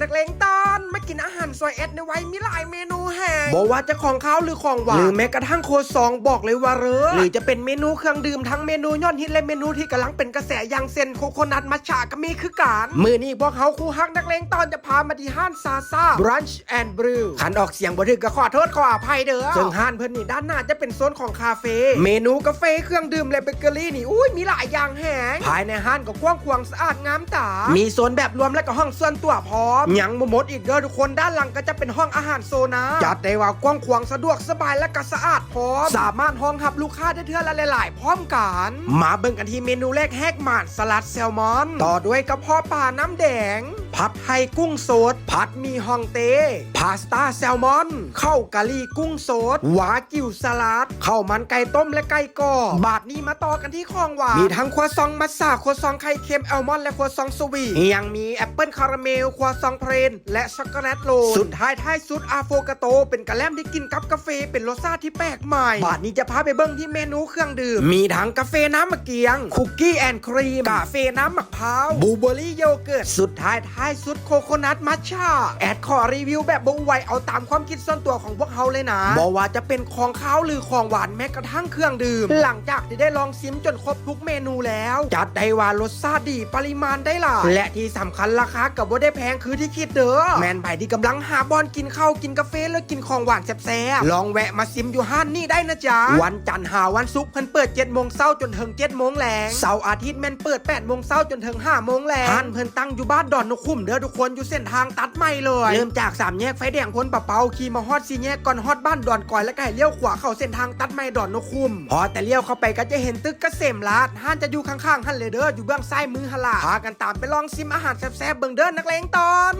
นักเลงตอนมากินอาหารซอยเอ็ดในไว้มีหลายเมนูแห่ บอกว่าจะของข้าวหรือของหวานหรือแม้กระทั่งโคซองบอกเลยว่าเรอหรือจะเป็นเมนูเครื่องดื่มทั้งเมนูยอดฮิตและเมนูที่กำลังเป็นกระแสอย่างเซนโคโคนัทมัชชาก็มีคือกันมือนี้พวกเขาคู่ฮักนักเลงตอนจะพามาที่ห้านซาซา Brunch and Brew ขันออกเสียงบ่ถึกก็ขอโทษขออภัยเด้อซึ่งห้านเพิ่นนี่ด้านหน้าจะเป็นโซนของคาเฟ่เมนูกาแฟเครื่องดื่มและเบเกอรี่นี่อุ้ยมีหลายอย่างแหงภายในห้านก็กว้างขวางสะอาดงามตามีโซนแบบรวมและก็ห้องส่วนตัวพร้อมยังบ่หมดอีกเด้อทุกคนด้านหลังก็จะเป็นห้องอาหารโซนาจัดได้ว่ากว้างขวางสะดวกสบายและก็สะอาดพร้อม สามารถห้องรับลูกค้าได้เทื่อละหลายๆ พร้อมกันมาเบิ่งกันที่เมนูแรกแฮกหมาดสลัดแซลมอน ต่อด้วยกระเพาะปลาน้ำแดงผัดไทยกุ้งสด ผัดมีฮองเต้พาสต้าแซลมอนข้าวกะหรี่กุ้งสดวากิวสลัดข้าวมันไก่ต้มและไก่กรอบบาทนี้มาต่อกันที่ของหวานมีทั้งครัวซองมัสซาครัวซองไข่เค็มแอลมอนและครัวซองสวีทยังมีแอปเปิลคาราเมลครัวซองเพรนและช็อกโกแลตโรลสุดท้ายท้ายสุดอาโฟกาโต เป็นกะแลมที่กินกับกาแฟเป็นรสชาติที่แปลกใหม่ บาทนี้จะพาไปเบิ้งที่เมนูเครื่องดื่ม มีทั้งกาแฟน้ำมะเกียง คุกกี้แอนด์ครีม กาแฟน้ำมะพร้าวบลูเบอร์รี่โยเกิร์ต สุดท้ายท้ายสุดโคโคนัทมัทฉาแอดขอรีวิวแบบบงไวเอาตามความคิดส่วนตัวของพวกเขาเลยนะบอกว่าจะเป็นของข้าวหรือของหวานแม้กระทั่งเครื่องดื่ม หลังจากที่ได้ลองซิมจนครบทุกเมนูแล้ว จัดได้ว่ารสชาติดีปริมาณได้หลายและที่สำคัญราคากับว่าได้แพงคือที่คิดเด้อแมนไผ่ที่กำลังหาบอลกินข้าวกินกาแฟแล้วกินของหวานแซ่บๆลองแวะมาซิมอยู่ห้านนี่ได้นะจ๊ะวันจันทร์หาวันศุกร์เพิ่นเปิด7โมงเช้าจนถึง7โมงแลงเสาร์อาทิตย์แม่นเปิด8โมงเช้าจนถึง5โมงแลงห้านเพิ่นตั้งอยู่บ้านดอนนกคุ้มเด้อทุกคนอยู่เส้นทางตัดใหม่เลย เริ่มจากสามแยกไฟแดงพ้นปะเปาขี่มาฮอดสี่แยกก่อนฮอดบ้านดอนก่อยแล้วก็ให้เลี้ยวขวาเข้าเส้นทางตัดใหม่ดอนนกคุ้มพอแต่เลี้ยวเข้าไปก็จะเห็นตึกเกษมราษฎร์ห้านจะอยู่ข้างๆหันเลยเด้ออยู่เบื้องซ้ายมือหนละพากันตามไปลองซิมอาหารแซ่บๆเบิ่งเด้อนักเลงตอน